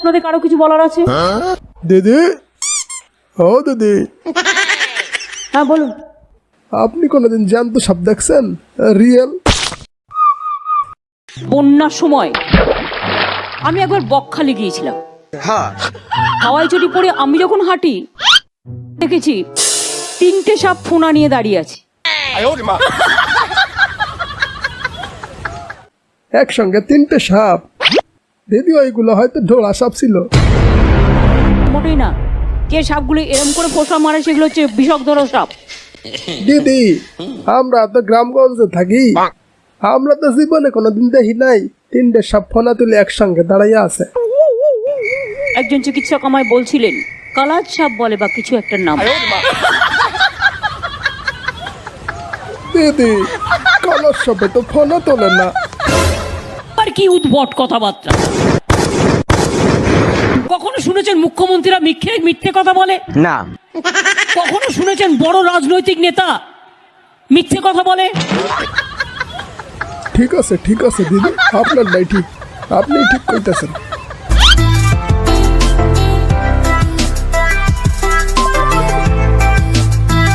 আপনাদের কারও কিছু বলার আছে? দিদি? ও দিদি। হ্যাঁ বলুন। আপনি কোনোদিন জ্যান্ত সাপ দেখছেন? রিয়েল? বন্যার সময় আমি একবার বকখালি গিয়েছিলাম। হাওয়াই চটি পরে আমি যখন হাঁটি দেখেছি তিনটে সাপ ফোনা নিয়ে দাঁড়িয়ে আছে। একসঙ্গে তিনটে সাপ। দিদি ওইগুলো হয়তো ঢোলা সাপ ছিল। মোটেই না। যে সাপগুলো এরম করে ফোসা মারে সেগুলো হচ্ছে বিষাক্তর সাপ। দিদি আমরা তো গ্রামগঞ্জে থাকি। আমরা তো জীবনে কোনোদিন দেখি নাই তিনটে সাপ ফোনা তুলে একসঙ্গে দাঁড়াইয়া আছে। একজন চিকিৎসক আমায় বলছিলেন কালাজ সাপ বলে বা কিছু একটা নাম। দিদি কলর সাপে তো ফোনও তোলে না। আর কি উদ্ভট কথাবার্তা? কখনো শুনেছেন মুখ্যমন্ত্রীরা মিথ্যে মিথ্যে কথা বলে? না। কখনো শুনেছেন বড় রাজনৈতিক নেতা মিথ্যে কথা বলে? ঠিক আছে ঠিক আছে দিদি আপনার নাই ঠিক। আপনি ঠিক কইতেছেন।